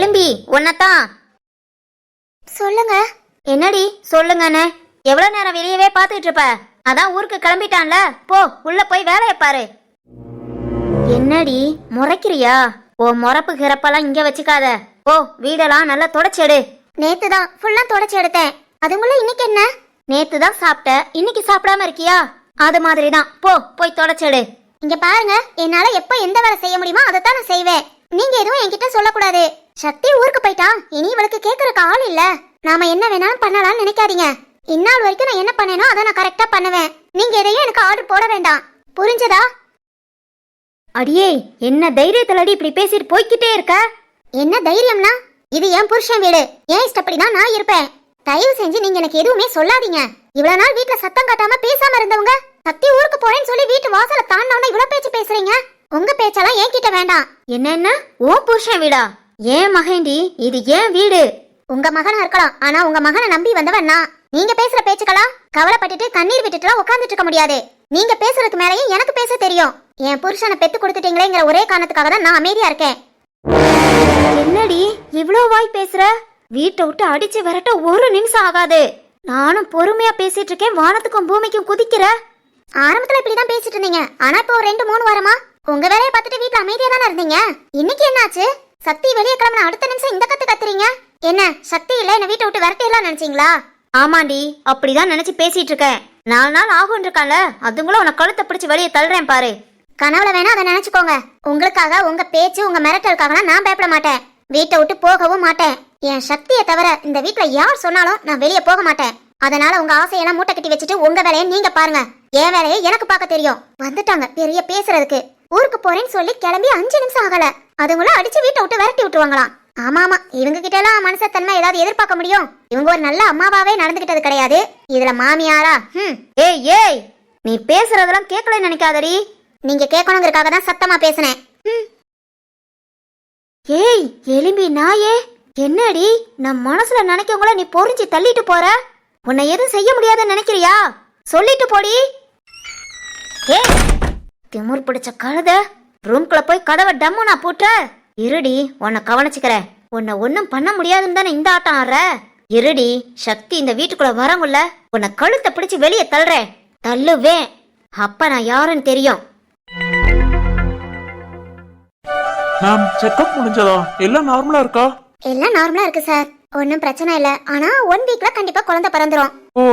எலும்பி உன்னத்தான். சொல்லுங்க. என்னடி சொல்லுங்கண்ணே எவ்வளவு நேரம் வெளியவே பார்த்துட்டு இருப்ப அதான் ஊருக்கு கிளம்பிட்டான்ல. போ உள்ள போய் வேலையை பாரு. என்னடி முறைக்கிறியா? ஓ முறப்பு கிறப்பெல்லாம் இங்க வச்சுக்காத. போ வீடெல்லாம் நல்லா தொடச்செடு நேத்து தான் ஃபுல்லா தொடச்சு எடுத்தேன். அதுங்குள்ள இன்னைக்கு என்ன? நேத்து தான் சாப்பிட்ட. இன்னைக்கு சாப்பிடாம இருக்கியா? அது மாதிரி தான். போ போய் தொடச்செடு இங்க பாருங்க என்னால எப்ப எந்த வேலை செய்ய முடியுமோ அதை தான் நான் செய்வேன். நீங்க எதுவும் என்கிட்ட சொல்லக்கூடாது. சக்தி ஊருக்கு போயிட்டான். இனி இவளுக்கு கேக்குறக்கு ஆள் இல்ல. நாம என்ன வேணாலும் பண்ணலாம்னு நினைக்காதீங்க. இந்நாள் வரைக்கும் நான் என்ன பண்ணேனோ அதை நான் கரெக்டா பண்ணுவேன். நீங்க எதையும் எனக்கு ஆர்டர் போட வேண்டாம். புரிஞ்சதா? அடியே என்ன தைரியத்துலடி இப்படி பேசிட்டு போய்க்கிட்டே இருக்க? என்ன தைரியம்னா? இது என் புருஷன் வீடு. ஏன் இஷ்டப்படி தான் நான் இருப்பேன். தயவு செஞ்சு நீங்க எனக்கு எதுவுமே சொல்லாதீங்க. இவ்வளவு நாள் வீட்ல சத்தம் காட்டாம பேசாம இருந்தவங்க சக்தி ஊருக்கு போறேன்னு சொல்லி வீட்டு வாசல தாண்டவன இவ்வளவு பேச்சு பேசுறீங்க? உங்க பேச்செல்லாம் என்கிட்ட வேண்டாம். என்னென்ன? ஓ புருஷன் வீடா? ஏன் மகேண்டி இது ஏன் வீடு? உங்க மகனா இருக்கலாம் ஆனா உங்க மகனை நம்பி வந்தவன் நான். நீங்க பேசுற பேச்சுக்கலாம் கவலைப்பட்டுட்டு கண்ணீர் விட்டுட்டுலாம் உட்கார்ந்துட்டு இருக்க முடியாது. நீங்க பேசுறதுக்கு மேலேயே எனக்கு பேச தெரியும். என் புருஷனை பெத்து கொடுத்துட்டீங்களேங்கிற ஒரே காரணத்துக்காக தான் நான் அமைதியா இருக்கேன். என்னடி இவ்ளோ வாய் பேசுற? வீட்டை விட்டு அடிச்சு விரட்ட ஒரு நிமிஷம் ஆகாது. நானும் பொறுமையா பேசிட்டு இருக்கேன் வானத்துக்கும் பூமிக்கும் குதிக்கிற? ஆரம்பத்துல இப்படிதான் பேசிட்டு இருந்தீங்க. ஆனா இப்போ ரெண்டு மூணு வாரமா? உங்க வேலையை பார்த்துட்டு வீட்டுல அமைதியா தானே இருந்தீங்க? இன்னைக்கு என்னாச்சு? சக்தி வெளியே கிளம்பின அடுத்த நிமிஷம் இந்த கத்து கத்துறீங்க? என்ன சக்தி இல்ல என்ன வீட்டை விட்டு விரட்டிடலாம் நினைச்சீங்களா? ஆமாண்டி அப்படிதான் நினைச்சு பேசிட்டு இருக்கேன். நாலு நாள் ஆகும் இருக்கான்ல அதுங்களும் உன கழுத்தை பிடிச்சு வெளியே தள்ளுறேன் பாரு. கனவுல வேணா அதை நினைச்சுக்கோங்க. உங்களுக்காக உங்க பேச்சு உங்க மிரட்டலுக்காக நான் பயப்பட மாட்டேன். வீட்டை விட்டு போகவும் மாட்டேன். என் சக்தியை தவிர இந்த வீட்ல யார் சொன்னாலும் நான் வெளியே போக மாட்டேன். அதனால உங்க ஆசையெல்லாம் மூட்டை கட்டி வச்சுட்டு உங்க வேலையை நீங்க பாருங்க. என் வேலையை எனக்கு பார்க்க தெரியும். வந்துட்டாங்க பெரிய பேசுறதுக்கு. ஊருக்கு போறேன்னு சொல்லி கிளம்பி அஞ்சு நிமிஷம் ஆகல. அதுங்களும் அடிச்சு வீட்டை விட்டு விரட்டி விட்டுருவாங்களாம். ஆமா ஆமா. இவங்க கிட்ட எல்லாம் மனசத்தன்மை ஏதாவது எதிர்பார்க்க முடியும். இவங்க ஒரு நல்ல அம்மாவாவே நடந்துகிட்டது கிடையாது. இதுல மாமியாரா? ஹம். ஏய் ஏய். நீ பேசுறதெல்லாம் கேட்கல நினைக்காதடி. நீங்க கேட்கணுங்கிறதுக்காக தான் சத்தமா பேசினேன். ம் ஏய் எலும்பி நாயே. என்னடி? நம் மனசுல நினைக்கவங்கள நீ பொறிஞ்சு தள்ளிட்டு போற? உன்னை எதுவும் செய்ய முடியாதுன்னு நினைக்கிறியா? சொல்லிட்டு போடி. ஏய் திமுர் பிடிச்ச கழுதை. ரூம்குள்ள போய் கதவை டம்மு நான் போட்ட இருடி உன்னை கவனிச்சுக்கிறேன். உன்னை ஒன்றும் பண்ண முடியாதுன்னு தானே இந்த ஆட்டம் ஆடுற? இருடி சக்தி இந்த வீட்டுக்குள்ள வரங்குள்ள உன்னை கழுத்தை பிடிச்சு வெளியே தள்ளுறேன். தள்ளுவேன். அப்ப நான் யாருன்னு தெரியும். மேம் செக்கப் முடிஞ்சதா? எல்லாம் நார்மலா இருக்கா? எல்லாம் நார்மலா இருக்கு சார் ஒன்றும் பிரச்சனை இல்லை. ஆனா ஒன் வீக்ல கண்டிப்பா குழந்தை பிறந்துரும். ஓ.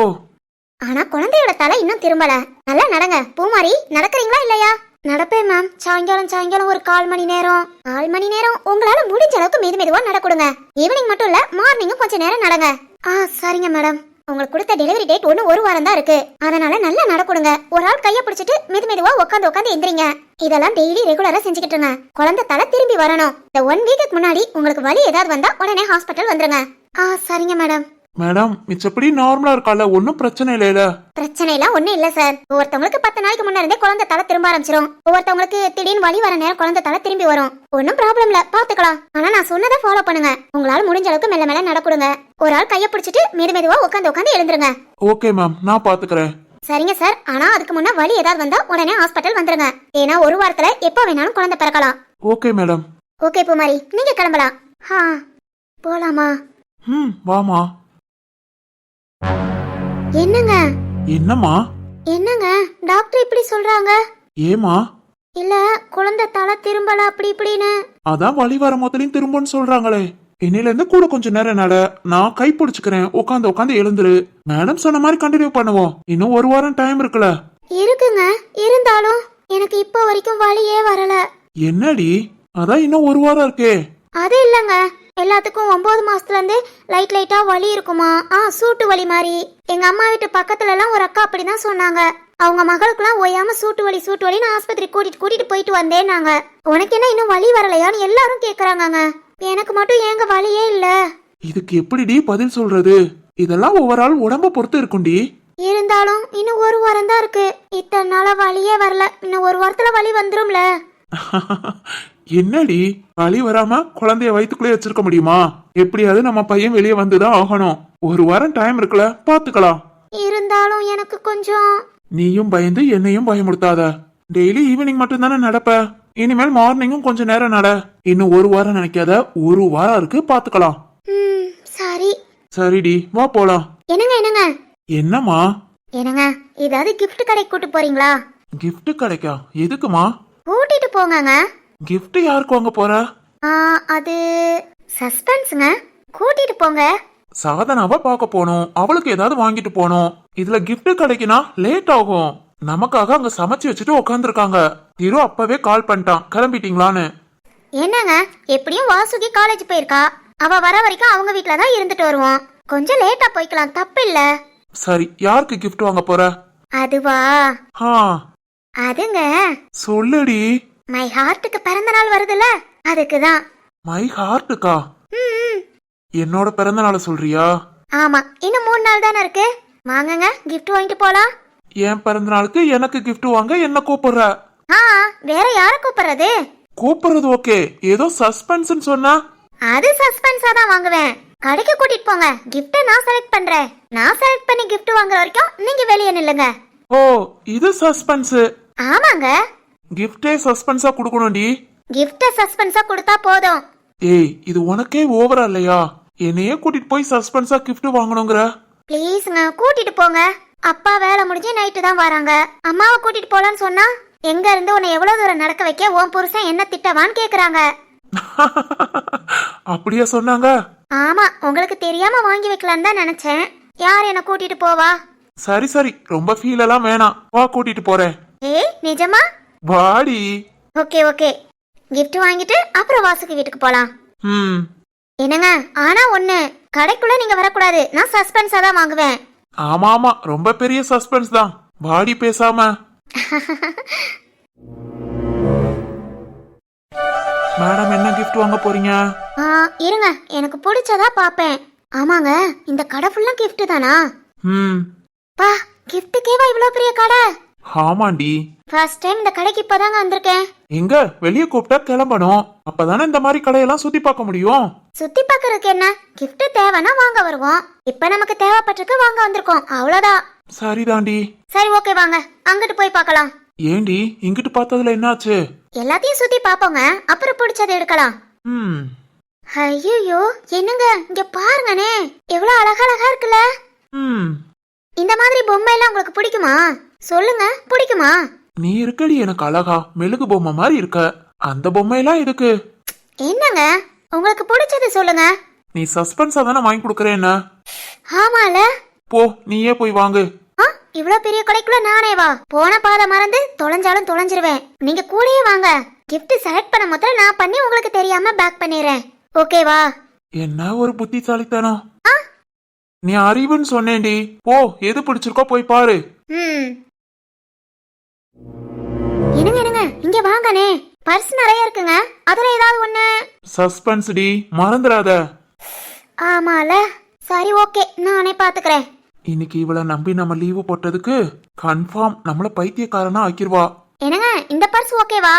ஆனா குழந்தையோட தலை இன்னும் திரும்பல. நல்லா நடங்க. பூமாரி நடக்கிறீங்களா இல்லையா? நடப்பேன் மேம் சாயங்காலம் சாயங்காலம் ஒரு கால் மணி நேரம். கால் மணி நேரம் உங்களால முடிஞ்ச அளவுக்கு மெது மெதுவா நடக்கொடுங்க. ஈவினிங் மட்டும் இல்ல மார்னிங்கும் கொஞ்ச நேரம் நடங்க. ஆ சரிங்க மேடம் உங்களுக்கு கொடுத்த டெலிவரி டேட் ஒன்று ஒரு வாரம் தான் இருக்கு. அதனால நல்லா நடக்கொடுங்க. ஒரு ஆள் கையை பிடிச்சிட்டு மெது மெதுவா உட்காந்து உட்காந்து எந்திரிங்க. இதெல்லாம் டெய்லி ரெகுலரா செஞ்சுக்கிட்டு இருங்க. குழந்தை தலை திரும்பி வரணும். இந்த ஒன் வீக்கு முன்னாடி உங்களுக்கு வலி ஏதாவது வந்தா உடனே ஹாஸ்பிட்டல் வந்துருங்க. ஆ சரிங்க மேடம் மேடம் மிச்சப்படி நார்மலா இருக்கால ஒன்னும் பிரச்சனை இல்லைல பிரச்சனை எல்லாம் ஒண்ணும் இல்ல சார் ஒவ்வொருத்தவங்களுக்கு பத்து நாளைக்கு முன்ன இருந்தே குழந்தை தலை திரும்ப ஆரம்பிச்சிரும். ஒவ்வொருத்தவங்களுக்கு திடீர்னு வலி வர நேரம் குழந்தை தலை திரும்பி வரும். ஒன்னும் ப்ராப்ளம் இல்ல. பாத்துக்கலாம். ஆனா நான் சொன்னதை ஃபாலோ பண்ணுங்க. உங்களால முடிஞ்ச அளவுக்கு மெல்ல மெல்ல நடக்கூடுங்க. ஒரு ஆள் கைய பிடிச்சிட்டு மெது மெதுவா உட்காந்து உட்காந்து எழுந்துருங்க. ஓகே மேம் நான் பாத்துக்கறேன். சரிங்க சார் ஆனா அதுக்கு முன்ன வலி ஏதாவது வந்தா உடனே ஹாஸ்பிட்டல் வந்துருங்க. ஏன்னா ஒரு வாரத்துல எப்போ வேணாலும் குழந்தை பிறக்கலாம். Okay madam okay Poomari. நீங்க கிளம்பலாம். ஹா போலாமா? ம் வாமா. என்னங்க? என்னம்மா? என்னங்க? டாக்டர் இப்படி சொல்றாங்க? ஏமா இல்ல குழந்தை தலை திரும்பல அப்படி இப்படின்னு. அதான் வழி வர முதலையும் திரும்பன்னு சொல்றாங்களே. இன்னையில இருந்து கூட கொஞ்ச நேரம் நட. நான் கை பிடிச்சுக்கிறேன். உட்காந்து உட்காந்து எழுந்துரு. மேடம் சொன்ன மாதிரி கண்டினியூ பண்ணுவோம். இன்னும் ஒரு வாரம் டைம் இருக்குல்ல. இருக்குங்க. இருந்தாலும் எனக்கு இப்போ வரைக்கும் வலியே வரல. என்னடி? அதான் இன்னும் ஒரு வாரம் இருக்கே. அது இல்லைங்க. எல்லாத்துக்கும் ஒன்பது மாசத்துல இருந்து லைட் லைட்டா வலி இருக்குமா? ஆ சூட்டு வலி மாதிரி. எங்க அம்மா வீட்டு பக்கத்துல எல்லாம் ஒரு அக்கா அப்படிதான் சொன்னாங்க. அவங்க மகளுக்குலாம் ஓயாம சூட்டு வலி சூட்டு வலின்னு ஆஸ்பத்திரி கூட்டிட்டு கூட்டிட்டு போயிட்டு வந்தேன்னாங்க. உனக்கு என்ன இன்னும் வலி வரலையான்னு எல்லாரும் கேக்குறாங்கங்க. எனக்கு மட்டும் ஏங்க வலியே இல்ல? இதுக்கு எப்படிடி பதில் சொல்றது? இதெல்லாம் ஒவ்வொரு ஆள் உடம்ப பொறுத்து இருக்கும்டி. இருந்தாலும் இன்னும் ஒரு வாரம் தான் இருக்கு. இத்தனை நாளா வலியே வரல. இன்னும் ஒரு வாரத்துல வலி வந்துரும்ல. என்னடி வலி வராம குழந்தைய வயித்துக்குள்ளே வச்சிருக்க முடியுமா? எப்படியாவது நம்ம பையன் வெளியே வந்துதான் ஆகணும். ஒரு வாரம் டைம் இருக்குல்ல பாத்துக்கலாம் இருந்தாலும் எனக்கு கொஞ்சம் நீயும் பயந்து என்னையும் பயமுடுத்தாத டெய்லி ஈவினிங் மட்டும் தானே நடப்ப? இனிமேல் மார்னிங்கும் கொஞ்ச நேரம் நட. இன்னும் ஒரு வாரம் நினைக்காத ஒரு வாரம் இருக்கு பாத்துக்கலாம் ம் சரி. சரிடி வா போலாம். என்னங்க என்னங்க? என்னம்மா? என்னங்க ஏதாவது gift கடைக்கு கூட்டு போறீங்களா? Gift கிடைக்கா? எதுக்குமா? கூட்டிட்டு போங்கங்க. Gift யாருக்கு வாங்க போற? ஆ, அது சஸ்பென்ஸுங்க கூட்டிட்டு போங்க. சாதனாவ பார்க்க போனோம். அவளுக்கு ஏதாவது வாங்கிட்டு போனோம். இதுல gift கிடைக்குனா லேட் ஆகும். நமக்காக அங்க சமைச்சு வச்சுட்டு உட்காந்துருக்காங்க திரு அப்பவே கால் பண்ணிட்டான். கிளம்பிட்டீங்களான்னு. என்னங்க? எப்படியும் வாசுகி காலேஜ் போயிருக்கா. அவ வர வரைக்கும் அவங்க வீட்ல தான் இருந்துட்டு வருவோம். கொஞ்சம் லேட்டா போய்க்கலாம். தப்பு இல்ல சரி யாருக்கு gift வாங்க போற? அதுவா? ஆ. அதுங்க. சொல்லுடி. மை ஹார்ட்டுக்கு பிறந்த நாள் வருதுல்ல அதுக்கு தான் மை ஹார்ட்டுக்கா என்னோட பிறந்த நாளை சொல்றியா? ஆமா இன்னும் மூணு நாள் தானே இருக்கு? வாங்கங்க gift வாங்கிட்டு போலாம். என் பிறந்த நாளுக்கு எனக்கு gift வாங்க என்ன கூப்பிடுற? ஆ வேற யார கூப்பிடுறது? கூப்பிடுறது ஓகே. ஏதோ சஸ்பென்ஸ்னு சொன்னா? அது சஸ்பென்ஸா தான் வாங்குவேன். கடைக்கு கூட்டிட்டு போங்க. கிஃப்ட நான் செலக்ட் பண்றேன். நான் செலக்ட் பண்ணி gift வாங்குற வரைக்கும் நீங்க வெளியே நில்லுங்க. ஓ இது சஸ்பென்ஸ் ஆமாங்க. கிஃப்டே சஸ்பென்ஸா கொடுக்கணும்டி. கிஃப்ட சஸ்பென்ஸா கொடுத்தா போதும். ஏய் இது உனக்கே ஓவரா இல்லையா? என்னையே கூட்டிட்டு போய் சஸ்பென்ஸா gift வாங்கணுங்கிற. ப்ளீஸ்ங்க கூட்டிட்டு போங்க. அப்பா வேலை முடிஞ்சு நைட்டு தான் வராங்க. அம்மாவை கூட்டிட்டு போலான்னு சொன்னா எங்க இருந்து உன்னை எவ்வளவு தூரம் நடக்க வைக்க? உன் புருஷன் என்ன திட்டவான்னு கேக்குறாங்க. அப்படியா சொன்னாங்க? ஆமா உங்களுக்கு தெரியாம வாங்கி வைக்கலான்னு தான் நினைச்சேன். யார் என்ன கூட்டிட்டு போவா? சரி சரி. ரொம்ப ஃபீல் எல்லாம் வேணாம். வா கூட்டிட்டு போறேன். ஏய் நிஜமா? வாடி. Okay okay. கிஃப்ட் வாங்கிட்டு அப்புறம் வாசுக்கு வீட்டுக்கு போலாம். ம். என்னங்க? ஆனா ஒண்ணு. கடைக்குள்ள நீங்க வரக்கூடாது. நான் சஸ்பென்ஸா தான் வாங்குவேன். ஆமா ஆமா ரொம்ப பெரிய சஸ்பென்ஸ் தான். வாடி பேசாம. மேடம் என்ன கிஃப்ட் வாங்க போறீங்க? ஆ, இருங்க. எனக்கு பிடிச்சதா பாப்பேன். ஆமாங்க. இந்த கடை ஃபுல்லா gift தானா? ம். பா கிஃப்ட்டுக்கேவா இவ்வளோ பெரிய கடை? ஆமாண்டி. ஃபர்ஸ்ட் டைம் இந்த கடைக்கு இப்பதாங்க வந்திருக்கேன். எங்க? வெளியே கூப்பிட்டா கிளம்பணும். அப்பதானே இந்த மாதிரி கடையெல்லாம் சுத்தி பார்க்க முடியும். சுத்தி பார்க்கறதுக்கு என்ன? gift தேவைன்னா வாங்க வருவோம். இப்ப நமக்கு தேவைப்பட்டிருக்கு வாங்க வந்திருக்கோம். அவ்வளோதான் சரிதாண்டி. சரி ஓகே வாங்க. அங்கிட்டு போய் பார்க்கலாம். ஏண்டி? இங்கிட்டு பார்த்ததுல என்னாச்சு? எல்லாத்தையும் சுத்தி பாப்போங்க அப்புறம் பிடிச்சதை எடுக்கலாம். ம். ஐயோ என்னங்க? இங்க பாருங்கனே எவ்வளவு அழகழகா இருக்குல்ல. ம். இந்த மாதிரி பொம்மை எல்லாம் உங்களுக்கு பிடிக்குமா? சொல்லுங்க பிடிக்குமா? நீ இருக்கடி எனக்கு அழகா மெழுகு பொம்மை மாதிரி இருக்க. அந்த பொம்மையெல்லாம் எதுக்கு? என்னங்க? உங்களுக்கு பிடிச்சது சொல்லுங்க. நீ சஸ்பென்ஸா தானே வாங்கி கொடுக்கறேன்ன ஆமால. போ நீயே போய் வாங்கு. ஆ இவ்வளவு பெரிய கடைக்குள்ள நானே வா. போன பாதை மறந்து தொலைஞ்சாலும் தொலைஞ்சிருவேன். நீங்க கூடயே வாங்க. gift செலக்ட் பண்ண முதல்ல நான் பண்ணி உங்களுக்கு தெரியாம பேக் பண்ணிடுறேன். ஓகேவா என்ன ஒரு புத்திசாலித்தனம்? ஆ. நீ அறிவுன்னு சொன்னேன்டி. போ எது பிடிச்சிருக்கோ போய் பாரு. ம். என்னங்க என்னங்க? இங்க வாங்கனே பர்ஸ் நிறைய இருக்குங்க. அதுல ஏதாவது ஒண்ணு? சஸ்பென்ஸ் டி மறந்துடாத. ஆமால. சரி ஓகே. நானே பாத்துக்கிறேன். இன்னைக்கு இவள நம்பி நம்ம லீவு போட்டதுக்கு கன்ஃபார்ம் நம்மள பைத்தியக்காரனா ஆக்கிருவா. என்னங்க இந்த பர்ஸ் ஓகேவா?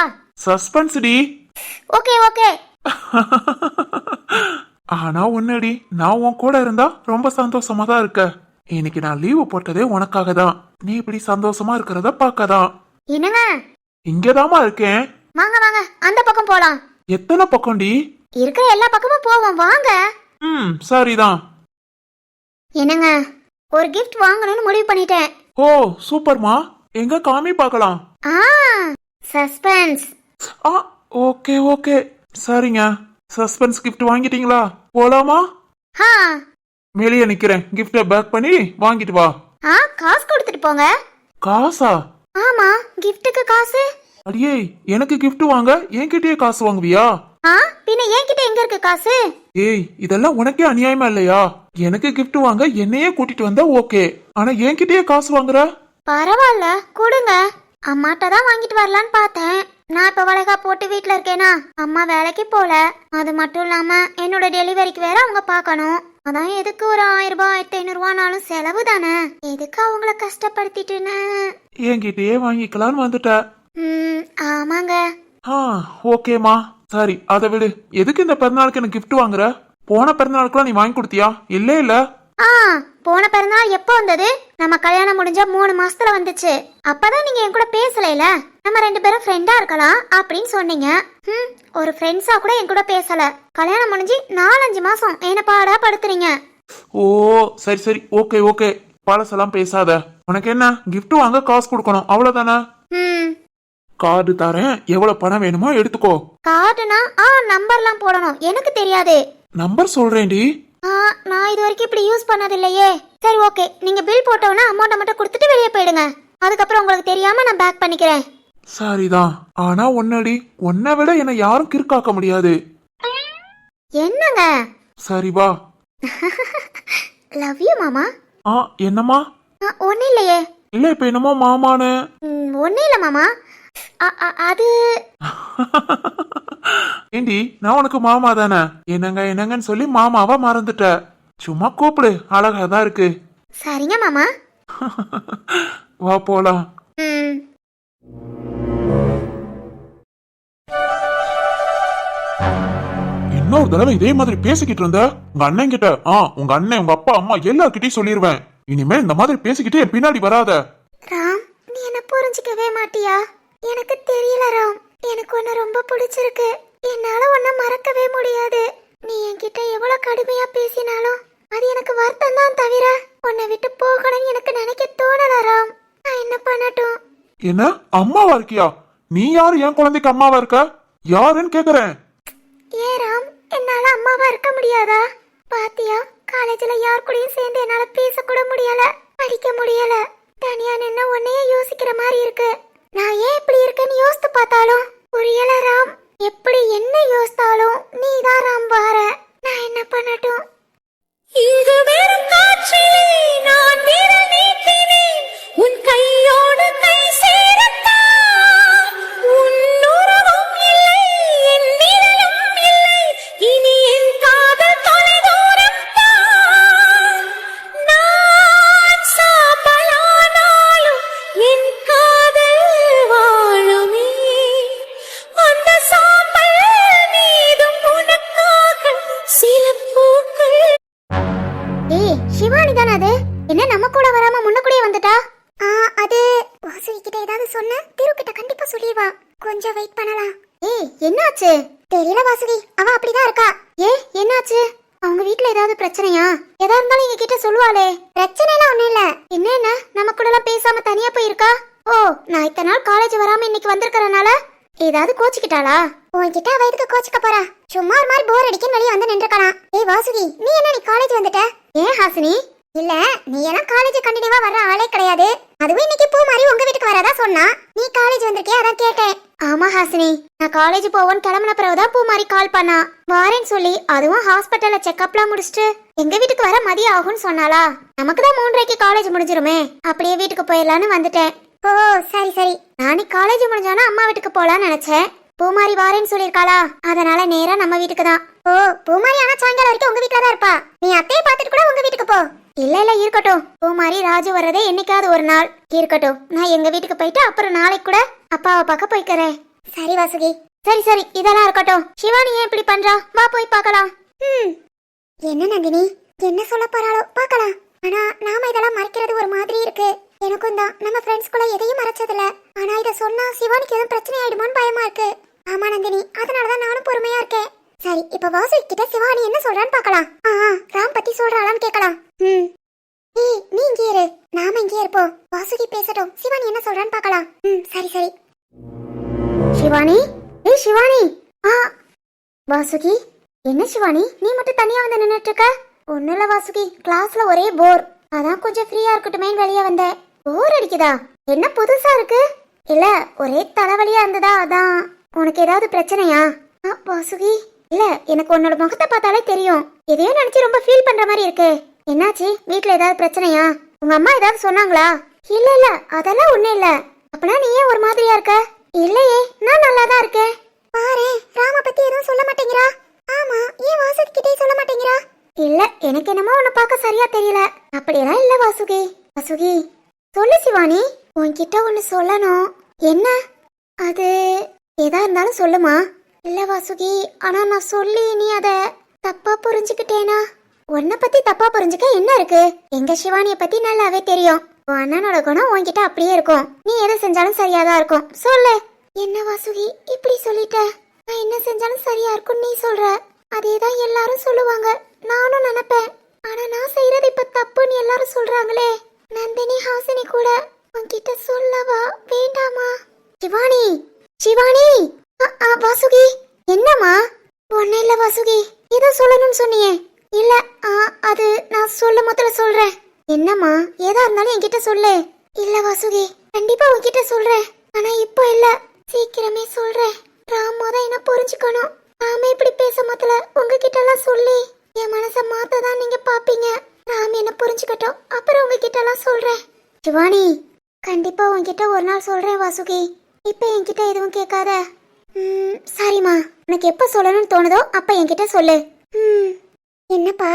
Suspense D. Okay okay. ஆனா உன்னடி நான் உன் கூட இருந்தா ரொம்ப சந்தோஷமா தான் இருக்க. இன்னைக்கு நான் லீவு போட்டதே உனக்காக தான் நீ இப்படி சந்தோஷமா இருக்கிறத பார்க்கதான். என்னங்க? இங்கதாம்மா இருக்கேன். வாங்க வாங்க அந்த பக்கம் போலாம். எத்தனை பக்கம்டி? இருக்கிற எல்லா பக்கமும் போவோம் வாங்க. ம் சரிதான். என்னங்க? ஒரு gift வாங்கணும்னு முடிவு பண்ணிட்டேன். ஓ சூப்பர்மா. எங்க காமி பார்க்கலாம். ஆ சஸ்பென்ஸ் ஆ ஓகே ஓகே. சரிங்க. சஸ்பென்ஸ் gift வாங்கிட்டீங்களா? போலாமா? ஆ. வெளியே நிக்கிறேன். கிஃப்ட பேக் பண்ணி வாங்கிட்டு வா. ஆ காசு கொடுத்துட்டு போங்க. காசா? ஆமா கிஃப்ட்டுக்கு காசு? அடியே எனக்கு gift வாங்க என்கிட்டயே காசு வாங்குவியா? ஆ பின்ன என்கிட்ட எங்க இருக்கு காசு? ஏய் இதெல்லாம் உனக்கே அநியாயமா இல்லையா? எனக்கு gift வாங்க என்னையே கூட்டிட்டு வந்தா ஓகே. ஆனா என்கிட்டயே காசு வாங்குற? பரவாயில்ல கொடுங்க. அம்மாட்ட தான் வாங்கிட்டு வரலான்னு பார்த்தேன். நான் இப்ப வளைகா போட்டு வீட்ல இருக்கேனா? அம்மா வேலைக்கு போல. அது மட்டும் இல்லாம என்னோட டெலிவரிக்கு வேற அவங்க பார்க்கணும். அதான் எதுக்கு ஒரு ஆயிரம் ரூபாய் ஆயிரத்தி ஐநூறு ரூபானாலும் செலவு தானே? எதுக்கு அவங்கள கஷ்டப்படுத்திட்டுன்னு? என்கிட்டயே வாங்கிக்கலான்னு வந்துட்ட. ம் ஆமாங்க. ஆ ஓகேம்மா. சரி அதை விடு. எதுக்கு இந்த பிறந்தநாளுக்கு எனக்கு gift வாங்குற? போன பிறந்தநாளுக்குலாம் நீ வாங்கி கொடுத்தியா? இல்லே இல்ல. ஆ போன பிறந்தநாள் எப்போ வந்தது? நம்ம கல்யாணம் முடிஞ்ச மூணு மாசத்துல வந்துச்சு. அப்பதான் நீங்க என் கூட பேசலைல? நம்ம ரெண்டு பேரும் ஃப்ரெண்டா இருக்கலாம் அப்படின்னு சொன்னீங்க. ம் ஒரு ஃப்ரெண்ட்ஸா கூட என் கூட பேசல. கல்யாணம் முடிஞ்சு நாலஞ்சு மாசம். என்ன பாடா படுத்துறீங்க. ஓ சரி சரி. Okay okay. பழசெல்லாம் பேசாத. உனக்கு என்ன? gift வாங்க காசு கொடுக்கணும். அவ்வளவுதானே? ம் கார்டு தரேன். எவ்வளவு பணம் வேணுமோ எடுத்துக்கோ. கார்டுனா ஆ நம்பர்லாம் போடணும். எனக்கு தெரியாது. நம்பர் சொல்றேன்டி. நான் இது வரைக்கும் இப்படி யூஸ் பண்ணது இல்லையே சரி ஓகே நீங்க பில் போட்டோன்னா அமௌண்ட்டை மட்டும் கொடுத்துட்டு வெளியே போயிடுங்க. அதுக்கப்புறம் உங்களுக்கு தெரியாம நான் பேக் பண்ணிக்கிறேன். சரிதான். ஆனா ஒன்னடி உன்னை விட என்னை யாரும் கிறுக்காக்க முடியாது. என்னங்க? சரி வா. லவ் யூ மாமா. ஆ என்னம்மா? ஒன்றும் இல்லையே. இல்ல இப்ப என்னமோ மாமான்னு. ஒன்றும் இல்லை மாமா. அது ஏண்டி நான் உனக்கு மாமா தானே? என்னங்க என்னங்கன்னு சொல்லி மாமாவா மறந்துட்ட. சும்மா கூப்பிடு அழகா தான் இருக்கு. சரிங்க மாமா. வா போலாம். இன்னொரு தடவை இதே மாதிரி பேசிக்கிட்டு இருந்த? உங்க அண்ணன் கிட்ட. ஆ உங்க அண்ணன் உங்க அப்பா அம்மா எல்லார்கிட்டயும் சொல்லிருவேன். இனிமே இந்த மாதிரி பேசிக்கிட்டே என் பின்னாடி வராத. ராம் நீ என்ன புரிஞ்சுக்கவே மாட்டியா? எனக்கு தெரியல ராம். எனக்கு உன்னை ரொம்ப பிடிச்சிருக்கு. என்னால உன்னை மறக்கவே முடியாது. நீ என்கிட்ட எவ்வளவு கடுமையா பேசினாலும் அது எனக்கு வருத்தம் தான் தவிர உன்னை விட்டு போகணும்னு எனக்கு நினைக்க தோணல ராம். நான் என்ன பண்ணட்டும்? என்ன? அம்மாவா இருக்கியா? நீ யாரு? என் குழந்தைக்கு அம்மாவா இருக்க? யாருன்னு கேக்குறேன். ஏன் ராம்? என்னால அம்மாவா இருக்க முடியாதா? பாத்தியா? காலேஜ்ல யார் கூடயும் சேர்ந்து என்னால பேசக்கூட முடியல படிக்க முடியல. தனியா நின்னு உன்னையே யோசிக்கிற மாதிரி இருக்கு. நான் ஏன் இப்படி இருக்கேன்னு யோசித்து பார்த்தாலும் புரியல ராம். எப்படி என்ன யோசித்தாலும் நீ தான் ராம் வார. நான் என்ன பண்ணட்டும்? இது வெறும் காட்சி. நான் வீரன் அவ அப்படிதான் இருக்கா. ஏ என்னாச்சு? அவங்க வீட்ல ஏதாவது பிரச்சனையா? எதா இருந்தாலும் எங்க கிட்ட சொல்லுவாளே. பிரச்சனை எல்லாம் ஒண்ணும் இல்ல. என்ன என்ன? நம்ம கூட எல்லாம் பேசாம தனியா போயிருக்கா? ஓ நான் இத்தனை நாள் காலேஜ் வராம இன்னைக்கு வந்திருக்கறனால ஏதாவது கோச்சிக்கிட்டாளா? உன்கிட்ட அவ எதுக்கு கோச்சிக்க போறா? சும்மா ஒரு மாதிரி போர் அடிக்கும் வெளியே வந்து நின்றுக்கலாம் ஏய் வாசுகி நீ என்ன நீ காலேஜ் வந்துட்ட? ஏன் ஹாசினி? இல்ல நீ எல்லாம் காலேஜ் கண்டினியூவா வர்ற ஆளே கிடையாது. அதுவும் இன்னைக்கு பூ மாதிரி உங்க வீட்டுக்கு வரதா சொன்னா? நீ காலேஜ் வந்திருக்கியா? அதான் கேட்டேன். ஆமா ஹாசினி நான் காலேஜ் போவோன்னு கிளம்பின பிறகுதான் பூ மாதிரி கால் பண்ணா. வாரேன்னு சொல்லி அதுவும் ஹாஸ்பிட்டல்ல செக்அப்லாம் முடிச்சுட்டு எங்க வீட்டுக்கு வர மதியம் ஆகும்னு சொன்னாலா நமக்கு தான் மூன்றரைக்கு காலேஜ் முடிஞ்சிருமே. அப்படியே வீட்டுக்கு போயிடலான்னு வந்துட்டேன். ஓ சரி சரி. நானே காலேஜ் முடிஞ்சோன்னா அம்மா வீட்டுக்கு போலான்னு நினைச்சேன். பூமாரி வாரேன்னு சொல்லிருக்காளா அதனால நேரா நம்ம வீட்டுக்கு தான். ஓ பூமாரி ஆனா சாயங்காலம் வரைக்கும் உங்க வீட்டுல தான் இருப்பா. நீ அத்தையை பார்த்துட்டு கூட உங்க வீட்டுக்கு போ இல்ல இல்ல இருக்கட்டும். பூமாரி ராஜு வர்றதே என்னைக்காவது ஒரு நாள். இருக்கட்டும். நான் எங்க வீட்டுக்கு போயிட்டு அப்புறம் நாளைக்கு கூட அப்பாவை பார்க்க போய்க்கிறேன். சரி வாசுகி. சரி சரி. இதெல்லாம் இருக்கட்டும். சிவானி ஏன் இப்படி பண்றா? வா போய் பார்க்கலாம். ம். என்ன நந்தினி? என்ன சொல்ல போறாளோ? பார்க்கலாம். ஆனா நாம இதெல்லாம் மறைக்கிறது ஒரு மாதிரி இருக்கு. எனக்கும் தான். நம்ம ஃப்ரெண்ட்ஸ்குள்ள எதையும் மறைச்சதில்ல. ஆனா இத சொன்னா சிவானிக்கு எதுவும் பிரச்சனை ஆயிடுமோன்னு பயமா இருக்கு. ஆமா நந்தினி. அதனாலதான் நானும் பொறுமையா இருக்கேன். சரி இப்ப வாசு கிட்ட சிவானி என்ன சொல்றான்னு பார்க்கலாம். ஆ ராம் பத்தி சொல்றாளான்னு கேட்கலாம். ம். ஏய் நீ இங்கே இரு. நாம இங்கே இருப்போம். வாசுகி பேசட்டும். சிவானி என்ன சொல்றான்னு பார்க்கலாம். ம் சரி சரி. சிவானி? ஏய் சிவானி. ஆ. வாசுகி என்ன சிவானி? நீ மட்டும் தனியா வந்து நின்னுட்டு இருக்க ஒண்ணு இல்ல வாசுகி. கிளாஸ்ல ஒரே போர். அதான் கொஞ்சம் ஃப்ரீயா இருக்கட்டுமே வெளியே வந்தேன். போர் அடிக்குதா? என்ன புதுசா இருக்கு? இல்ல ஒரே தலைவலியா இருந்ததா? அதான். உனக்கு ஏதாவது பிரச்சனையா? ஆ, வாசுகி. இல்ல எனக்கு உன்னோட முகத்தை பார்த்தாலே தெரியும். எதையோ நினைச்சு ரொம்ப ஃபீல் பண்ற மாதிரி இருக்கு. என்னாச்சு? வீட்ல ஏதாவது பிரச்சனையா? உங்க அம்மா ஏதாவது சொன்னாங்களா? இல்ல இல்ல அதெல்லாம் ஒண்ணு இல்ல. அப்பனா நீ ஏன் ஒரு மாதிரியா இருக்க? இல்லையே நான் நல்லா தான் இருக்கேன். பாரு ராம பத்தி எதுவும் சொல்ல மாட்டேங்கிறா. ஆமா ஏன் வாசுகி கிட்டே சொல்ல மாட்டேங்கிறா? இல்ல எனக்கு என்னமோ உன்னை பார்க்க சரியா தெரியல. அப்படியெல்லாம் இல்ல வாசுகி. வாசுகி சொல்லு சிவானி. உன்கிட்ட ஒன்னு சொல்லணும். என்ன? அது எதா இருந்தாலும் சொல்லுமா? இல்ல வாசுகி ஆனா நான் சொல்லி நீ அத தப்பா புரிஞ்சுக்கிட்டேனா? உன்னை பத்தி தப்பா புரிஞ்சுக்க என்ன இருக்கு? எங்க சிவானிய பத்தி நல்லாவே தெரியும். உன் அண்ணனோட குணம் உன்கிட்ட அப்படியே இருக்கும். நீ எதை செஞ்சாலும் சரியாதான் இருக்கும். சொல்லு. என்ன வாசுகி இப்படி சொல்லிட்ட? நான் என்ன செஞ்சாலும் சரியா இருக்கும் நீ சொல்ற? அதேதான் எல்லாரும் சொல்லுவாங்க. நானும் நினைப்பேன். ஆனா நான் செய்யறது இப்ப தப்புன்னு எல்லாரும் சொல்றாங்களே. நந்தினி ஹாசினி கூட உன்கிட்ட சொல்லவா? வேண்டாமா? சிவானி! சிவானி! வாசுகி. என்னம்மா? ஒன்னும் இல்ல வாசுகி. ஏதோ சொல்லணும்னு சொன்னியே. இல்ல ஆ, அது நான் சொல்ல முதல்ல சொல்றேன். என்னம்மா? ஏதா இருந்தாலும் என்கிட்ட சொல்லு. இல்ல வாசுகி கண்டிப்பா உன்கிட்ட சொல்றேன். ஆனா இப்போ இல்ல. சீக்கிரமே சொல்றேன். ராமா தான் என்ன புரிஞ்சுக்கணும். நாம இப்படி பேச முதல்ல உங்ககிட்ட எல்லாம் சொல்லி. என் மனசை மாத்த தான் நீங்க பாப்பீங்க. ராம் என்ன புரிஞ்சுக்கட்டும். அப்புறம் உங்ககிட்ட எல்லாம் சொல்றேன். சிவானி கண்டிப்பா உன்கிட்ட ஒரு நாள் சொல்றேன் வாசுகி. இப்ப என்கிட்ட எதுவும் கேட்காத. சரிம்மா. உனக்கு எப்ப சொல்லணும்னு தோணுதோ அப்ப என்கிட்ட சொல்லு. ம், என்னப்பா?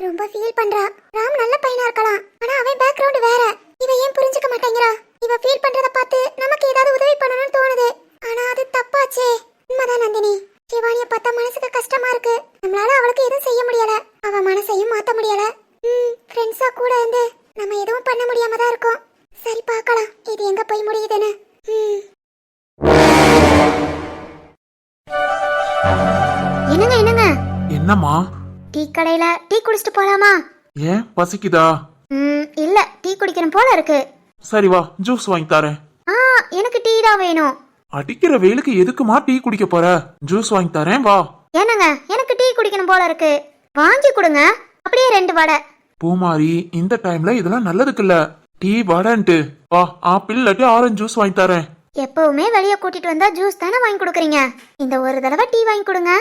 ரொம்ப ஃபீல் பண்றா. ராம் நல்ல பையனா இருக்கலாம். ஆனா அவன் பேக்ரவுண்ட் வேற. இவ ஏன் புரிஞ்சுக்க மாட்டேங்கிறா? இவ ஃபீல் பண்றத பார்த்து நமக்கு ஏதாவது உதவி பண்ணணும்னு தோணுது. ஆனா அது தப்பாச்சே. உண்மைதான் நந்தினி. சிவானிய பார்த்தா மனசுக்கு கஷ்டமா இருக்கு. நம்மளால அவளுக்கு எதுவும் செய்ய முடியல. அவ மனசையும் மாத்த முடியல. ம் ஃப்ரெண்ட்ஸா கூட இருந்து நம்ம எதுவும் பண்ண முடியாம தான் இருக்கோம். சரி பார்க்கலாம். இது எங்க போய் முடியுதுன்னு. ம். என்னங்க என்னங்க? என்னம்மா? டீ கடையில டீ குடிச்சிட்டு போலாமா? ஏன்? பசிக்குதா? ம் இல்ல டீ குடிக்கணும் போல இருக்கு. சரி வா ஜூஸ் வாங்கி தரேன். ஆ எனக்கு டீ தான் வேணும். அடிக்கிற வெயிலுக்கு எதுக்குமா டீ குடிக்க போற? ஜூஸ் வாங்கி தரேன் வா. என்னங்க எனக்கு டீ குடிக்கணும் போல இருக்கு. வாங்கி கொடுங்க. அப்படியே ரெண்டு வடை. பூமாரி இந்த டைம்ல இதெல்லாம் நல்லதுக்குல்ல டீ வடன்ட்டு. வா ஆப்பிள் இல்லாட்டி ஆரஞ்சு ஜூஸ் வாங்கி தரேன். எப்பவுமே வெளியே கூட்டிட்டு வந்தா ஜூஸ் தானே வாங்கி கொடுக்குறீங்க? இந்த ஒரு தடவை டீ வாங்கி கொடுங்க.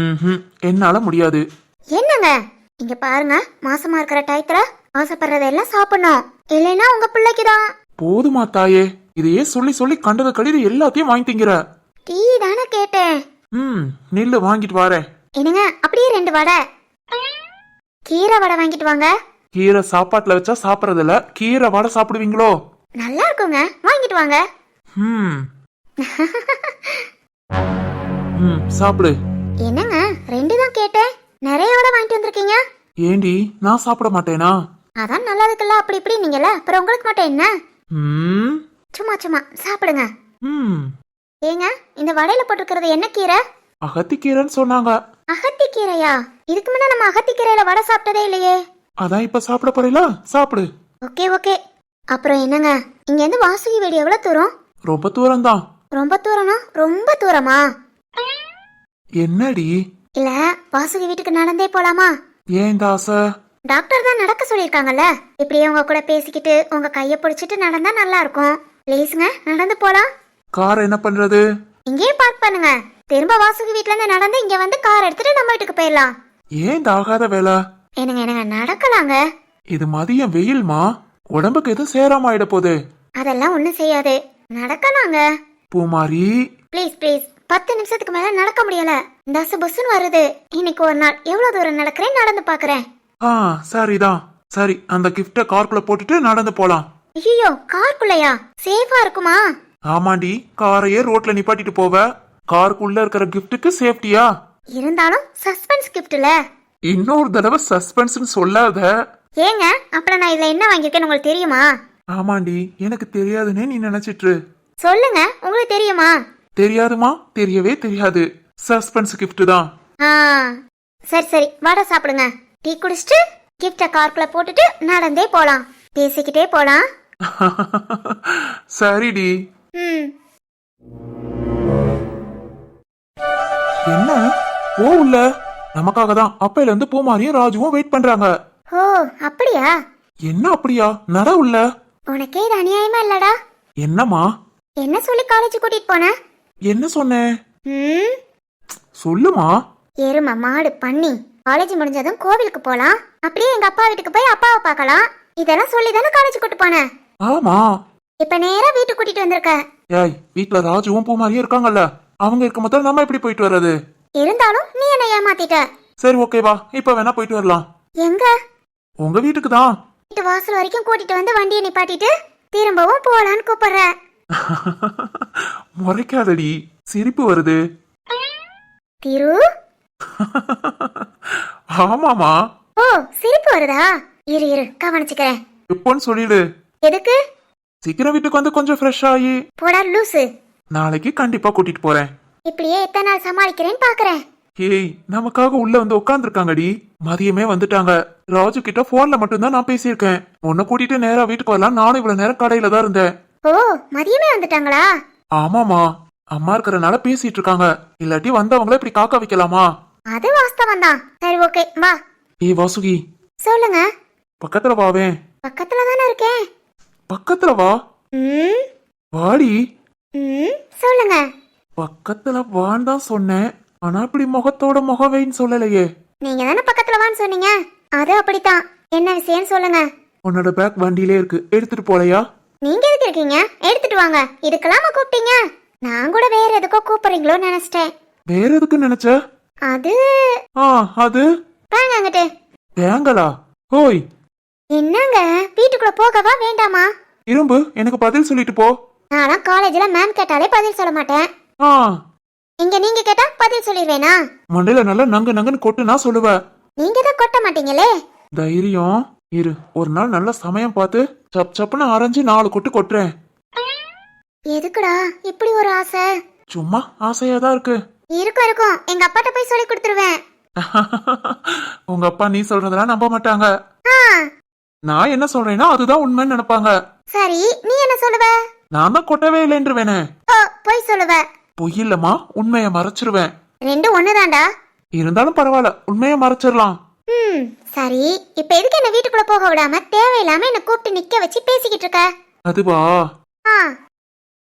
ம் என்னால முடியாது. என்னங்க? இங்க பாருங்க மாசமா இருக்கிற டயத்துல ஆசைப்படுறதெல்லாம் சாப்பிடணும். இல்லைன்னா உங்க பிள்ளைக்கு தான் போதுமா தாயே. இதையே சொல்லி சொல்லி கண்டத கடித எல்லாத்தையும் வாங்கி திங்கிற. டீ தானே கேட்டேன். ம் நில்லு வாங்கிட்டு வரேன் என்னங்க அப்படியே ரெண்டு வடை. கீரை வடை வாங்கிட்டு வாங்க. கீரை சாப்பாட்டுல வச்சா சாப்பிடறதில்ல. கீரை வடை சாப்பிடுவீங்களோ? நல்லா இருக்குங்க. வாங்கிட்டு வாங்க. ம். ம் சாப்பிடு. என்னங்க? ரெண்டு தான் கேட்டேன். நிறைய வடை வாங்கிட்டு வந்திருக்கீங்க? ஏண்டி நான் சாப்பிட மாட்டேனா? அதான் நல்லா இருக்குல்ல அப்படி இப்படி நீங்கல்ல அப்புறம் உங்களுக்கு மட்டும் என்ன? ம். சும்மா சும்மா சாப்பிடுங்க. ம். ஏங்க இந்த வடையில போட்டிருக்கிறது என்ன கீரை? அகத்திக்கீரைன்னு சொன்னாங்க. அகத்தி கீரையா இதுக்கு முன்ன நம்ம அகத்தி கீரையில வடை சாப்பிட்டதே இல்லையே. அதான் இப்ப சாப்பிட போறீல சாப்பிடு. Okay okay. அப்புறம் என்னங்க இங்க இருந்து வாசுகி வீடு எவ்வளவு தூரம். ரொம்ப தூரம் தான் ரொம்ப தூரம்னா ரொம்ப தூரமா? என்னடி? இல்ல வாசுகி வீட்டுக்கு நடந்தே போலாமா? ஏன் ஆசை டாக்டர் தான் நடக்க சொல்லியிருக்காங்கல்ல? இப்படியே உங்க கூட பேசிக்கிட்டு உங்க கைய பிடிச்சிட்டு நடந்தா நல்லா இருக்கும் ப்ளீஸ்ங்க நடந்து போலாம். கார் என்ன பண்றது? இங்கேயே பார்க் பண்ணுங்க. திரும்ப வாசுகி வீட்ல இருந்து நடந்து இங்க வந்து கார் எடுத்துட்டு நம்ம வீட்டுக்கு போயிடலாம். ஏன் இந்த ஆகாத வேலை? என்னங்க என்னங்க நடக்கலாங்க. இது மதியம் வெயில்மா? உடம்புக்கு எதுவும் சேராம ஆயிட போகுது. அதெல்லாம் ஒண்ணும் செய்யாது. நடக்கலாங்க. பூமாரி. Please please. பத்து நிமிஷத்துக்கு மேல நடக்க முடியல. தசு புஸ்ன்னு வருது. இன்னைக்கு ஒரு நாள். எவ்வளவு தூரம் நடக்கிறேன் நடந்து பாக்குறேன். ஆ சரிதான். சரி அந்த கிஃப்ட கார்க்குள்ள போட்டுட்டு நடந்து போலாம். ஐயோ கார்க்குள்ளையா? சேஃபா இருக்குமா? ஆமாண்டி காரையே ரோட்ல நிப்பாட்டிட்டு போவ. காருக்குள்ள இருக்கிற கிஃப்ட்டுக்கு சேஃப்டியா இருந்தாலும் சஸ்பென்ஸ் கிஃப்ட்ல இன்னொரு தடவை சஸ்பென்ஸ்னு சொல்லாத. ஏங்க அப்புறம் நான் இதுல என்ன வாங்கியிருக்கேன்னு உங்களுக்கு தெரியுமா? ஆமாண்டி எனக்கு தெரியாதுன்னே நீ நினைச்சிட்டு. சொல்லுங்க உங்களுக்கு தெரியுமா? தெரியாதுமா? தெரியவே தெரியாது. சஸ்பென்ஸ் gift தான். ஆ சரி சரி. வடை சாப்பிடுங்க. டீ குடிச்சிட்டு கிஃப்ட கார்க்குள்ள போட்டுட்டு நடந்தே போலாம். பேசிக்கிட்டே போலாம். சரிடி ம். என்ன? போ உள்ள நமக்காக தான். அப்பையில இருந்து பூமாரியும் ராஜுவும் வெயிட் பண்றாங்க. ஓ அப்படியா? என்ன அப்படியா? நட உள்ள. உனக்கே இது அநியாயமா இல்லடா? என்னம்மா? என்ன சொல்லி காலேஜ் கூட்டிட்டு போன? என்ன சொன்னேன் ம்? சொல்லுமா. எருமை மாடு பண்ணி காலேஜ் முடிஞ்சதும் கோவிலுக்கு போலாம். அப்படியே எங்க அப்பா வீட்டுக்கு போய் அப்பாவை பார்க்கலாம். இதெல்லாம் சொல்லி தானே காலேஜ் கூட்டு போனேன். ஆமா. இப்ப நேரா வீட்டுக்கு கூட்டிட்டு வந்திருக்க. ஏய் வீட்ல ராஜுவும் பூமாரியும் இருக்காங்கல்ல. அவங்க இருக்கும் போது நம்ம எப்படி போயிட்டு வர்றது? இருந்தாலும் நீ என்ன ஏமாத்திட்ட. சரி ஓகேவா இப்ப வேணா போயிட்டு வரலாம். எங்க? உங்க வீட்டுக்கு தான். வீட்டு வாசல் வரைக்கும் கூட்டிட்டு வந்து வண்டியை நிப்பாட்டிட்டு திரும்பவும் போலான்னு கூப்பிடுற. முறைக்காதடி. சிரிப்பு வருது. திரு? ஆமாமா ஓ சிரிப்பு வருதா? இரு இரு கவனிச்சுக்கிறேன். எப்போன்னு சொல்லிடு. எதுக்கு? சீக்கிரம் வீட்டுக்கு வந்து கொஞ்சம் ஃப்ரெஷ் ஆகி போடா லூசு. நாளைக்கு கண்டிப்பா கூட்டிட்டு போறேன். இப்படியே எத்தனை நாள் சமாளிக்கிறேன்னு பாக்குறேன். ஏய் நமக்காக உள்ள வந்து உட்காந்துருக்காங்கடி மதியமே வந்துட்டாங்க. ராஜு கிட்ட போன்ல மட்டும்தான் நான் பேசியிருக்கேன். உன்னை கூட்டிட்டு நேரா வீட்டுக்கு வரலாம். நானும் இவ்வளவு நேரம் கடையில தான் இருந்தேன். ஓ மதியமே வந்துட்டாங்களா? ஆமாமா அம்மா இருக்கிறனால பேசிட்டு இருக்காங்க. இல்லாட்டி வந்தவங்கள இப்படி காக்க வைக்கலாமா? அது வாஸ்தவம் தான். சரி ஓகே வா. ஏய் வாசுகி. சொல்லுங்க. பக்கத்துல வாவேன் பக்கத்துல தானே இருக்கேன். பக்கத்துல வா. ம். வாடி. ம் சொல்லுங்க. பக்கத்துல வான்னு தான் சொன்னேன். ஆனா இப்படி முகத்தோட முகவைன்னு சொல்லலையே. நீங்க தானே பக்கத்துல வான்னு சொன்னீங்க? அது அப்படித்தான். என்ன விஷயம் சொல்லுங்க. உன்னோட பேக் வண்டியிலே இருக்கு. எடுத்துட்டு போலையா? நீங்க எதுக்கு இருக்கீங்க? எடுத்துட்டு வாங்க. இதுக்கெல்லாமா கூப்பிட்டீங்க? நான் கூட வேற எதுக்கோ கூப்பிடுறீங்களோன்னு நினைச்சிட்டேன். வேற எதுக்கு நினைச்ச? அது ஆ அது? வாங்க அங்கிட்டு. வேங்களா ஓய். என்னங்க? வீட்டுக்குள்ள போகவா வேண்டாமா? இரும்பு எனக்கு பதில் சொல்லிட்டு போ. நான்லாம் காலேஜ்ல மேம் கேட்டாலே பதில் சொல்ல மாட்டேன். ஆ. இங்க நீங்க கேட்டா பதில் சொல்லிடுவேனா? மண்டையில நல்லா நங்கு நங்குன்னு கொட்டு நான் சொல்லுவேன் நீங்க தான் கொட்ட மாட்டீங்களே? தைரியம். இரு ஒரு நாள் நல்ல சமயம் பார்த்து சப் சப்புன்னு அரைஞ்சு நாலு கொட்டு கொட்டுறேன். எதுக்குடா? இப்படி ஒரு ஆசை? சும்மா ஆசையா தான் இருக்கு. இருக்கும் இருக்கும். எங்க அப்பாட்ட போய் சொல்லி கொடுத்துருவேன். உங்க அப்பா நீ சொல்றதெல்லாம் நம்ப மாட்டாங்க. நான் என்ன சொல்றேன்னா அதுதான் உண்மைன்னு நினைப்பாங்க. சரி நீ என்ன சொல்லுவ? நான் தான் கொட்டவே இல்லைன்றுவேனே. போய் சொல்லுவ. பொய் இல்லம்மா உண்மையை மறைச்சிருவேன். ரெண்டும் ஒண்ணுதான்டா. இருந்தாலும் பரவாயில்ல உண்மையை மறைச்சிடலாம். ம் சரி. இப்ப எதுக்கு என்ன வீட்டுக்குள்ள போக விடாம தேவையில்லாம என்ன கூப்பிட்டு நிக்க வச்சு பேசிக்கிட்டு இருக்க? அதுவா? ஆ.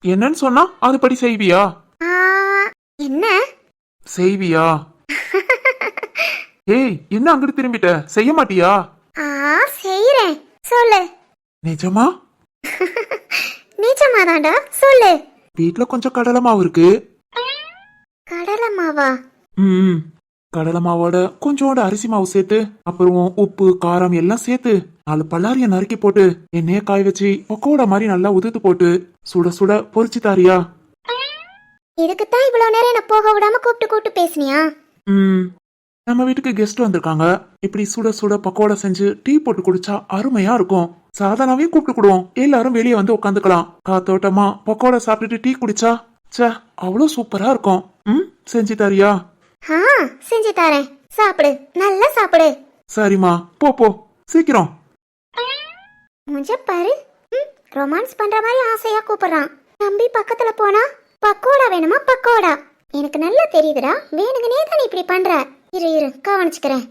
என்னன்னு சொன்னா அதுபடி செய்வியா? ஆ, என்ன? செய்வியா? ஏய் என்ன அங்கிட்டு திரும்பிட்ட? செய்ய மாட்டியா? ஆ செய்யறேன் சொல்லு. நிஜமா? நிஜமாதான்டா சொல்லு. வீட்ல கொஞ்சம் கடலை மாவு இருக்கு. கடலை மாவா? ம். கடலை மாவோட கொஞ்சோட அரிசி மாவு சேர்த்து அப்புறம் உப்பு காரம் எல்லாம் சேர்த்து நாலு பல்லாரிய நறுக்கி போட்டு எண்ணெய காய வச்சு பக்கோடா மாதிரி நல்லா உதுத்து போட்டு சுட சுட பொரிச்சு தாரியா. இதுக்குத்தான் இவ்வளவு நேரம் என்ன போக விடாம கூப்பிட்டு கூப்பிட்டு பேசுனியா? ம். நம்ம வீட்டுக்கு கெஸ்ட் வந்திருக்காங்க. இப்படி சுட சுட பக்கோடா செஞ்சு டீ போட்டு குடிச்சா அருமையா இருக்கும். சாதாரணாவே கூப்பிட்டு கொடுவோம் எல்லாரும் வெளியே வந்து உட்காந்துக்கலாம் காத்தோட்டமா பக்கோடா சாப்பிட்டுட்டு டீ குடிச்சா ச்சே அவ்வளோ சூப்பரா இருக்கும். ம் செஞ்சு தரியா? ஆ செஞ்சு தரேன். சாப்பிடு நல்லா சாப்பிடு. சரிம்மா போ போ. சீக்கிரம். முஞ்ச பாரு. ம், ரொமான்ஸ் பண்ற மாதிரி ஆசையா கூப்பிடுறான். தம்பி பக்கத்துல போனா பக்கோடா வேணுமா பக்கோடா? எனக்கு நல்லா தெரியுதுடா. வேணுங்கனே தானே இப்படி பண்ற? இரு இரு கவனிச்சுக்கிறேன்.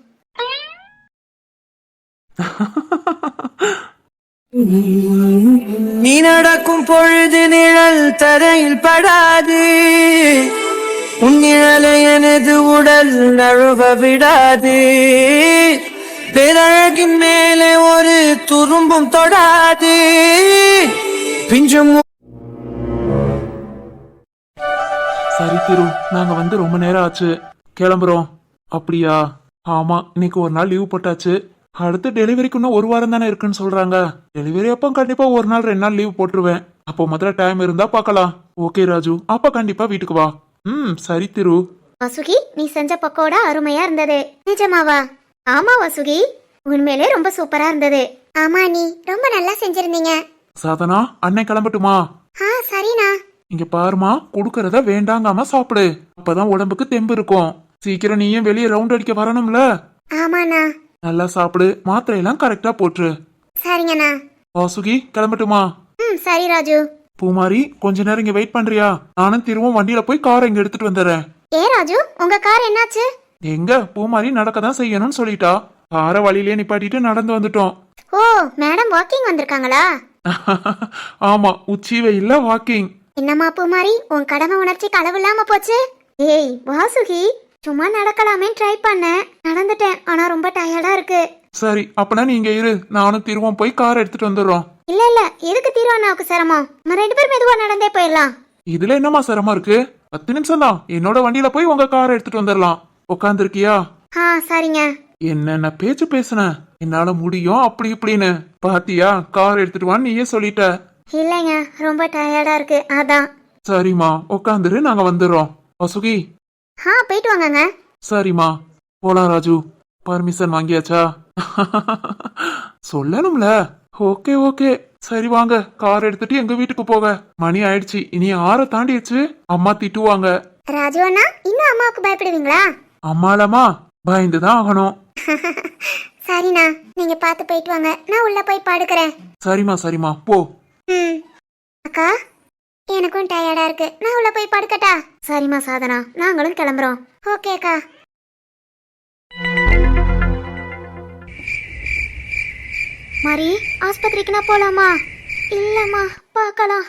நீ நடக்கும் பொழுது நிழல் தரையில் படாது. உன்னிழலை எனது உடல் நழுவ விடாது. பேரழகின் மேலே ஒரு துரும்பும் தொடாது. பிஞ்சும் சரி திரு நாங்க வந்து ரொம்ப நேரம் ஆச்சு. கிளம்புறோம். அப்படியா? ஆமா இன்னைக்கு ஒரு நாள் லீவ் போட்டாச்சு. அடுத்து டெலிவரிக்கு இன்னும் ஒரு வாரம் தானே இருக்குன்னு சொல்றாங்க. டெலிவரி அப்போ கண்டிப்பா ஒரு நாள் ரெண்டு நாள் லீவ் போட்டுருவேன். அப்போ மாத்திரம் டைம் இருந்தா பார்க்கலாம். ஓகே ராஜு. அப்ப கண்டிப்பா வீட்டுக்கு வா. ம் சரி திரு. வசுகி நீ செஞ்ச பக்கோடா அருமையா இருந்தது. நிஜமாவா? ஆமா வசுகி. உண்மையிலே ரொம்ப சூப்பரா இருந்தது. ஆமா நீ ரொம்ப நல்லா செஞ்சிருந்தீங்க. சாதனா அண்ணன் கிளம்பட்டுமா? ஆ சரிண்ணா. இங்க பாருமா குடுக்கறத வேண்டாங்காம சாப்பிடு. அப்பதான் உடம்புக்கு தெம்பு இருக்கும். சீக்கிரம் நீயும் வெளியே ரவுண்ட் அடிக்க வரணும்ல. ஆமாண்ணா. நல்லா சாப்பிடு மாத்திரையெல்லாம் கரெக்டா போட்டுரு. சரிங்கண்ணா. வாசுகி கிளம்பட்டுமா? ம் சரி ராஜு. பூமாரி கொஞ்ச நேரம் இங்க வெயிட் பண்றியா? நானும் திரும்பவும் வண்டியில போய் காரை இங்க எடுத்துட்டு வந்துடுறேன். ஏ ராஜு உங்க கார் என்னாச்சு? எங்க? பூமாரி நடக்க தான் செய்யணும்னு சொல்லிட்டா. காரை வழியிலே நிப்பாட்டிட்டு நடந்து வந்துட்டோம். ஓ மேடம் வாக்கிங் வந்திருக்காங்களா? ஆமா உச்சி வெயில்ல வாக்கிங் என்னம்மா பூமாரி உன் கடமை உணர்ச்சி களவில்லாம போச்சு? ஏய் வாசுகி சும்மா நடக்கலாமே ட்ரை பண்ணேன். நடந்துட்டேன் ஆனா ரொம்ப டயர்டா இருக்கு. சரி அப்பனா நீங்க இரு. நானும் திரும்பவும் போய் காரை எடுத்துட்டு வந்துடுறோம். இல்ல இல்ல. எதுக்கு திருவண்ணாவுக்கு சிரமம். நம்ம ரெண்டு பேரும் மெதுவா நடந்தே போயிடலாம். இதுல என்னமா சிரமம் இருக்கு? பத்து நிமிஷம் தான். என்னோட வண்டியில போய் உங்க காரை எடுத்துட்டு வந்துடலாம். உட்காந்துருக்கியா ஆ சரிங்க. என்னென்ன பேச்சு பேசுன? என்னால முடியும் அப்படி இப்படின்னு. பாத்தியா? கார் எடுத்துட்டு வான்னு நீயே சொல்லிட்ட. இல்லைங்க. ரொம்ப டயர்டா இருக்கு. அதான். சரிம்மா. உட்காந்துரு நாங்க வந்துடுறோம். வசுகி. ஆ போயிட்டு வாங்கங்க. சரிம்மா. போலாம் ராஜு. பர்மிஷன் வாங்கியாச்சா? சொல்லணும்ல. Okay okay. சரி வாங்க கார் எடுத்துட்டு எங்க வீட்டுக்கு போக. மணி ஆயிடுச்சு. இனி ஆற தாண்டிடுச்சு. அம்மா திட்டுவாங்க. ராஜு அண்ணா இன்னும் அம்மாவுக்கு பயப்படுவீங்களா? அம்மாலமா பயந்துதான் ஆகணும். சரிண்ணா நீங்க பார்த்து போயிட்டு வாங்க. நான் உள்ள போய் படுக்கிறேன். சரிம்மா சரிம்மா. போ. ம். அக்கா எனக்கும் டயர்டா இருக்கு. நான் உள்ள போய் படுக்கட்டா? சரிம்மா சாதனா. நாங்களும் கிளம்புறோம். ஓகே அக்கா. மாதிரி ஆஸ்பத்திரிக்கு நான் போலாமா? இல்லம்மா பார்க்கலாம்.